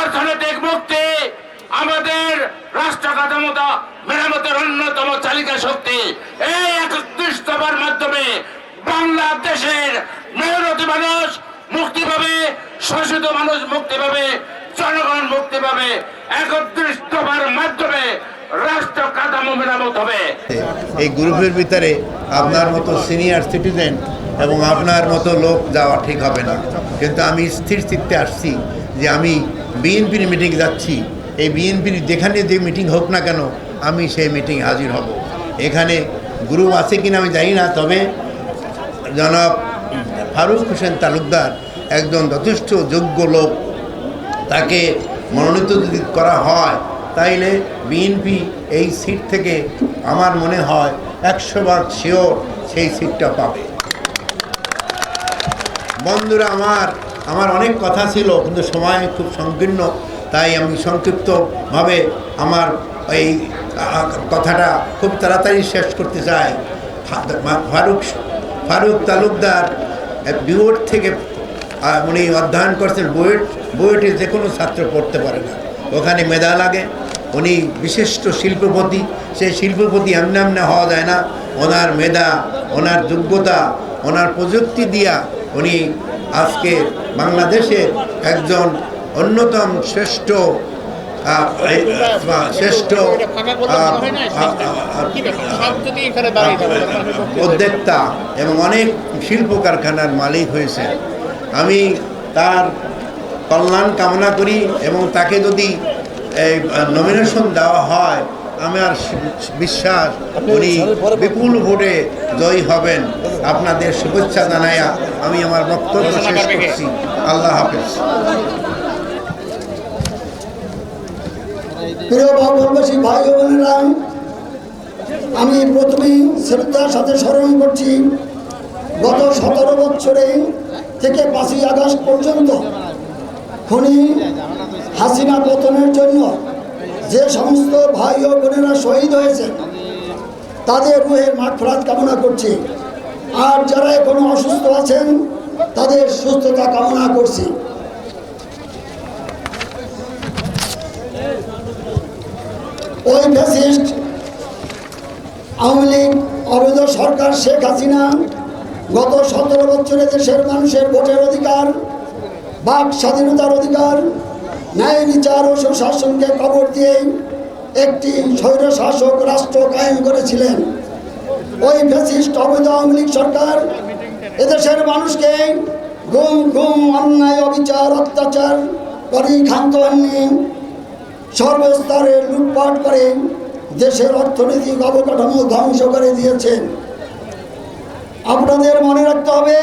অর্থনৈতিক মুক্তি। আমাদের রাষ্ট্র কাঠামোটা মেরামতের অন্যতম চালিকা শক্তি। এই একত্রিশ দফার মাধ্যমে বাংলাদেশের মেহনতি মানুষ মুক্তি পাবে, শোষিত মানুষ মুক্তি পাবে, জনগণ মুক্তি পাবে। একত্রিশ দফার মাধ্যমে রাষ্ট্র কাঠামো মেরামত হবে। এই গ্রুপের ভিতরে আপনার মতো সিনিয়র সিটিজেন এবং আপনার মতো লোক যাওয়া ঠিক হবে না। কিন্তু আমি স্থির চিত্তে আসছি যে আমি বিএনপির মিটিং যাচ্ছি। এই বিএনপির যেখানে যে মিটিং হোক না কেন, আমি সেই মিটিং হাজির হব। এখানে গ্রুপ আছে কিনা আমি জানি না, তবে জনাব ফারুক হোসেন তালুকদার একজন যথেষ্ট যোগ্য লোক। তাকে মনোনীত যদি করা হয়, তাইলে বিএনপি এই সিট থেকে আমার মনে হয় একশো বার শিওর সেই সিটটা পাবে। বন্ধুরা আমার আমার অনেক কথা ছিল, কিন্তু সময় খুব সংকীর্ণ, তাই আমি সংক্ষিপ্তভাবে আমার এই কথাটা খুব তাড়াতাড়ি শেষ করতে চাই। ফারুক ফারুক তালুকদার বিবোর্ড থেকে উনি অধ্যয়ন করছেন বুয়েট বুয়েটে যে কোনো ছাত্র পড়তে পারে না। ওখানে মেধা লাগে। উনি বিশিষ্ট শিল্পপতি, সেই শিল্পপতি এমনি এমনি হওয়া যায় না। ওনার মেধা, ওনার যোগ্যতা, ওনার প্রযুক্তি দিয়া উনি আজকে বাংলাদেশের একজন অন্যতম শ্রেষ্ঠ শ্রেষ্ঠ উদ্যোক্তা এবং অনেক শিল্প কারখানার মালিক হয়েছে। আমি তার কল্যাণ কামনা করি এবং তাকে যদি নমিনেশন দেওয়া হয় আমার বিশ্বাস উনি বিপুল ভোটে জয়ী হবেন। আপনাদের শুভেচ্ছা জানাইয়া আমি আমার বক্তব্য শেষ করছি। আল্লাহ হাফেজ। প্রিয় ভারতবাসী ভাই বোনেরা আমি প্রথমেই শ্রদ্ধার সাথে স্মরণ করছি গত সতেরো বছরে থেকে পাঁচই আগস্ট পর্যন্ত খনি হাসিনা পতনের জন্য যে সমস্ত ভাই ও বোনেরা শহীদ হয়েছে, তাদের রুহের মাঠফরাত কামনা করছি। আর যারা এখনও অসুস্থ আছেন, তাদের সুস্থতা কামনা করছি। ওই ফ্যাসিস্ট আওয়ামী লীগ অবৈধ সরকার শেখ হাসিনা গত সতেরো বছরে দেশের মানুষের ভোটের অধিকার, বাক স্বাধীনতার অধিকার ন্যায় বিচার ও সুশাসনকে কবর দিয়ে একটি স্বৈর শাসক রাষ্ট্র কায়েম করেছিলেন। ওই ফ্যাসিস্ট অবৈধ আওয়ামী লীগ সরকার এদেশের মানুষকে গুম গুম অন্যায়, অবিচার, অত্যাচার করে ক্ষান্ত হননি। সর্বস্তরে লুটপাট করে দেশের অর্থনৈতিক অবকাঠামো ধ্বংস করে দিয়েছেন। আপনাদের মনে রাখতে হবে,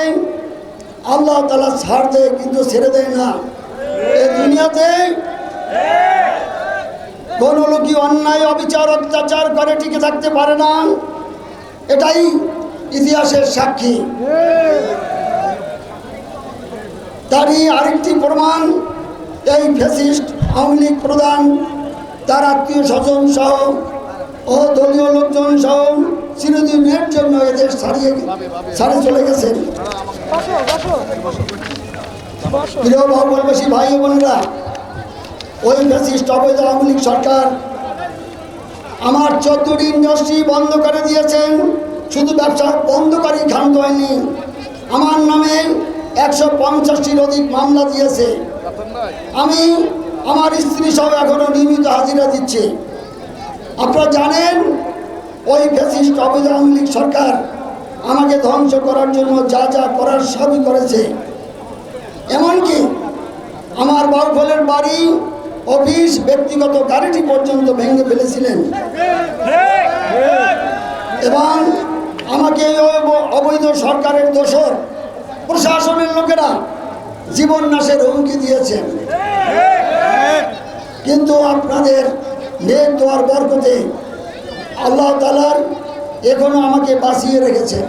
আল্লাহ তালা ছাড় দেয় কিন্তু ছেড়ে দেয় না। এই দুনিয়াতে কোন লোকই অন্যায়, অবিচার, অত্যাচার করে, টিকে থাকতে পারে না। এটাই ইতিহাসের সাক্ষী। তারই আরেকটি প্রমাণ, এই ফেসিস্ট আওয়ামী লীগ প্রধান, তার আত্মীয় স্বজন সহ ও দলীয় লোকজন সহ চিরদিনের জন্য এদের ছাড়িয়ে ছাড়ে চলে গেছেন। প্রিয় বাহুবলবাসী ভাই বোনেরা, ওই ফ্যাসিস্ট অবৈধ আওয়ামী লীগ সরকার আমার চোদ্দটি ইন্ডাস্ট্রি বন্ধ করে দিয়েছেন, শুধু ব্যবসা বন্ধকারী ক্ষান্ত হয়নি। আমার নামে একশো পঞ্চাশটির অধিক মামলা দিয়েছে। আমি আমার স্ত্রী সহ এখনও নিয়মিত হাজিরা দিচ্ছি। আপনারা জানেন, ওই ফ্যাসিস্ট অবৈধ আওয়ামী লীগ সরকার আমাকে ধ্বংস করার জন্য যা যা করার সবই করেছে। এমনকি আমার বাউফলের বাড়ি, অফিস, ব্যক্তিগত গাড়িটি পর্যন্ত ভেঙে ফেলেছিলেন। এবং আমাকে অবৈধ সরকারের দোষর প্রশাসনের লোকেরা জীবন নাশের হুমকি দিয়েছেন। কিন্তু আপনাদের নেক দোয়ার বরকতে আল্লাহ তালার এখনও আমাকে বাঁচিয়ে রেখেছেন।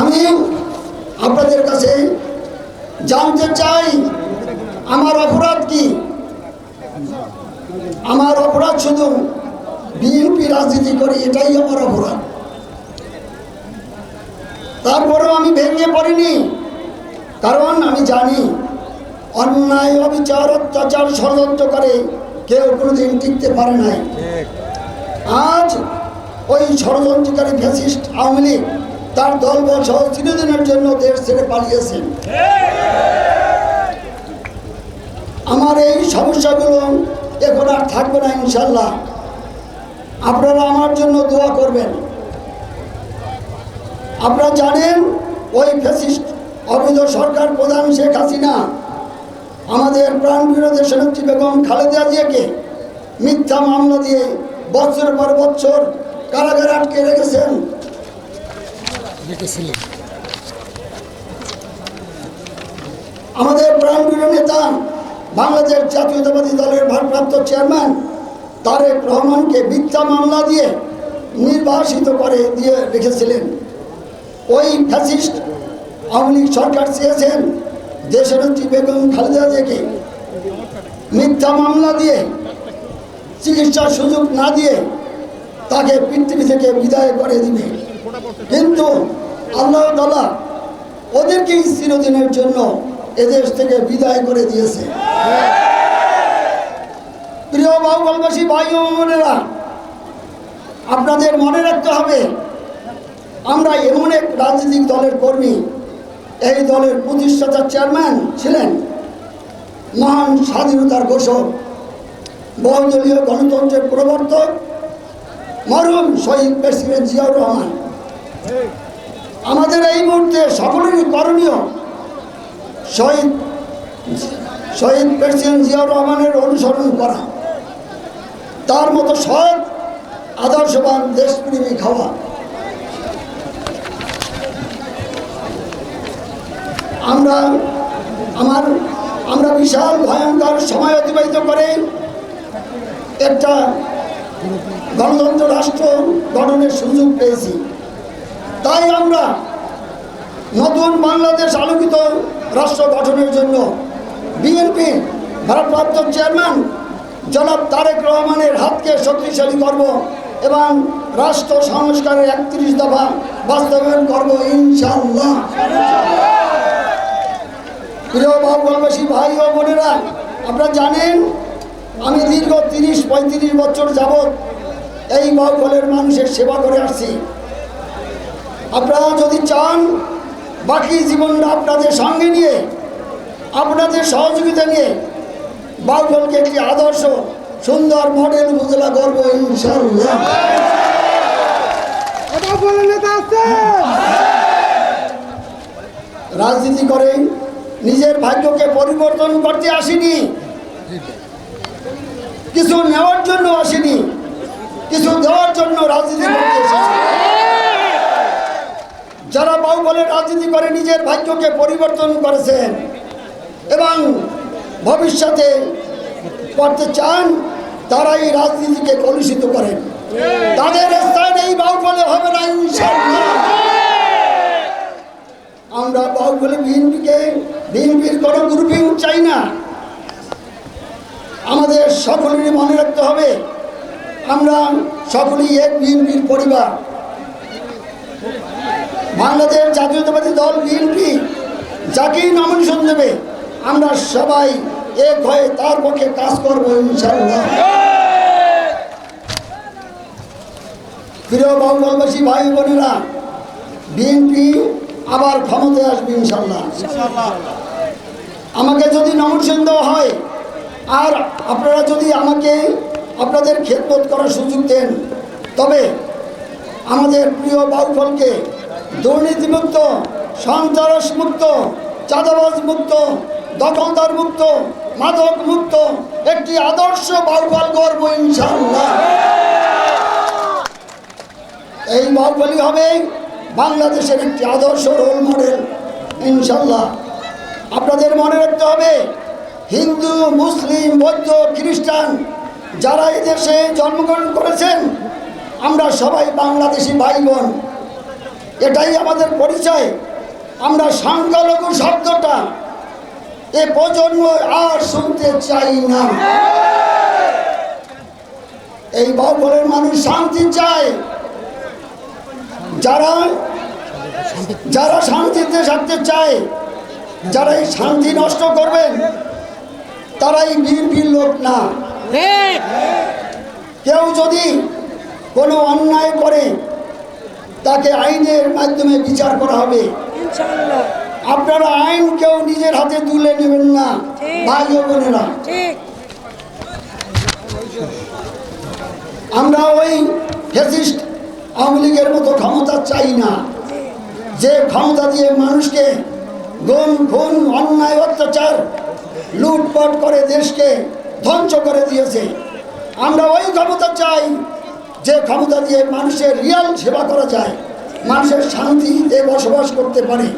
আমি আপনাদের কাছে জানতে চাই আমার অপরাধ কি? আমার অপরাধ শুধু বিএনপি রাজনীতি করে এটাই আমার অপরাধ। তারপরেও আমি ভেঙে পড়িনি কারণ আমি জানি অন্যায় অবিচার অত্যাচার ষড়যন্ত্র করে কেউ কোনোদিন টিকতে পারে নাই। আজ ওই ষড়যন্ত্রকারী ফ্যাসিস্ট আওয়ামী লীগ তার দলবল সহ চিরদিনের জন্য দেশ ছেড়ে পালিয়েছেন আমার এই সমস্যাগুলো এখন আর থাকবে না, ইনশাল্লাহ। আপনারা আমার জন্য দোয়া করবেন। আপনারা জানেন, ওই ফ্যাসিস্ট, অবৈধ সরকার প্রধান শেখ হাসিনা, আমাদের প্রাণ বিরোধী সেনেত্রী বেগম খালেদা জিয়াকে মিথ্যা মামলা দিয়ে বছর পর বছর কারাগারে আটকে রেখেছেন। আমাদের প্রাণপ্রিয় নেতা বাংলাদেশ জাতীয়তাবাদী দলের ভারপ্রাপ্ত চেয়ারম্যান তারেক রহমানকে মিথ্যা মামলা দিয়ে নির্বাসিত করে দিয়ে রেখেছিলেন। ওই ফ্যাসিস্ট আওয়ামী লীগ সরকার চেয়েছেন দেশের নেত্রী বেগম খালেদা জিয়াকে মিথ্যা মামলা দিয়ে চিকিৎসার সুযোগ না দিয়ে তাকে পৃথিবী থেকে বিদায় করে দিবে। কিন্তু আল্লাহ তালা ওদেরকেই চিরদিনের জন্য এদেশ থেকে বিদায় করে দিয়েছে। প্রিয় বাউগলবাসী ভাই বোনেরা, আপনাদের মনে রাখতে হবে, আমরা এমন এক রাজনৈতিক দলের কর্মী, এই দলের প্রতিষ্ঠাতা চেয়ারম্যান ছিলেন মহান স্বাধীনতার ঘোষক, বহুদলীয় গণতন্ত্রের প্রবর্তক মরহুম শহীদ প্রেসিডেন্ট জিয়াউর রহমান। আমাদের এই মুহূর্তে সকলেরই করণীয় শহীদ শহীদ প্রেসিডেন্ট জিয়াউর রহমানের অনুসরণ করা। তার মতো সৎ আদর্শবান, দেশপ্রেমী খাওয়া। আমরা, আমার, আমরা বিশাল ভয়ঙ্কর সময় অতিবাহিত করে একটা গণতন্ত্র রাষ্ট্র গঠনের সুযোগ পেয়েছি। তাই আমরা নতুন বাংলাদেশ আলোকিত রাষ্ট্র গঠনের জন্য বিএনপি ভারপ্রাপ্ত চেয়ারম্যান জনাব তারেক রহমানের হাতকে শক্তিশালী করব এবং রাষ্ট্র সংস্কারের একত্রিশ দফা বাস্তবায়ন করব ইনশাল্লাহ প্রিয় বাবুবাসী ভাই ও বোনেরা, আপনারা জানেন আমি দীর্ঘ তিরিশ পঁয়ত্রিশ বছর যাবৎ এই বাউফলের মানুষের সেবা করে আসছি। আপনারা যদি চান বাকি জীবনটা আপনাদের সঙ্গে নিয়ে আপনাদের সহযোগিতা নিয়ে বাউফলকে একটি আদর্শ সুন্দর মডেল উপজেলা গর্ব ইনশাল্লাহ রাজনীতি করে নিজের ভাগ্যকে পরিবর্তন করতে আসেনি। কিছু নেওয়ার জন্য আসেনি কিছু দেওয়ার জন্য রাজনীতি করতে এসেছে। যারা বাহুবলে রাজনীতি করে, নিজের ভাগ্যকে পরিবর্তন করেছেন এবং ভবিষ্যতে করতে চান তারা এই রাজনীতিকে কলুষিত করেন। তাদের স্থান এই বাহুবলে হবে না আমরা বাহুবলে বিএনপিকে, বিএনপির কোনো গ্রুপিং চাই না। আমাদের সকলেরই মনে রাখতে হবে, আমরা সকলেই এক বিএনপির পরিবার। বাংলাদেশ জাতীয়তাবাদী দল বিএনপি, যাকেই নমিনেশন দেবে, আমরা সবাই এক হয়ে তার পক্ষে কাজ করব ইনশাল্লাহ প্রিয় বাংলাবাসী ভাই বোনেরা, বিএনপি আবার ক্ষমতায় আসবে ইনশাল্লাহ আমাকে যদি নমিনেশন দেওয়া হয়, আর আপনারা যদি আমাকে আপনাদের খেদমত করার সুযোগ দেন, তবে আমাদের প্রিয় বাউফলকে দুর্নীতিমুক্ত সন্ত্রাস মুক্ত চাঁদাবাজ মুক্ত দখলদার মুক্ত মাদক মুক্ত একটি আদর্শ বাউফল গর্ব ইনশাল্লাহ এই বাউফলই হবে বাংলাদেশের একটি আদর্শ রোল মডেল ইনশাল্লাহ আপনাদের মনে রাখতে হবে, হিন্দু, মুসলিম, বৌদ্ধ, খ্রিস্টান যারা এই দেশে জন্মগ্রহণ করেছেন, আমরা সবাই বাংলাদেশি ভাই বোন। এটাই আমাদের পরিচয়। আমরা সংখ্যালঘু শব্দটা এ প্রজন্ম আর শুনতে চাই না। এই বাউফলের মানুষ শান্তি চায়। যারা যারা শান্তিতে থাকতে চায় যারা এই শান্তি নষ্ট করবেন তারাই বিএনপির লোক না। কেউ যদি কোনো অন্যায় করে তাকে আইনের মাধ্যমে বিচার করা হবে। আপনারা আইন কেউ নিজের হাতে তুলে নেবেন না ভাই বোনেরা। আমরা ওই ফেসিস্ট আওয়ামী লীগের মতো ক্ষমতা চাই না। যে ক্ষমতা দিয়ে মানুষকে গুম খুন অন্যায় অত্যাচার লুটপাট করে দেশকে ধ্বংস করে দিয়েছে। আমরা ওই ক্ষমতা চাই যে ক্ষমতা দিয়ে মানুষের রিয়াল সেবা করা যায় মানুষের শান্তিতে বসবাস করতে পারে।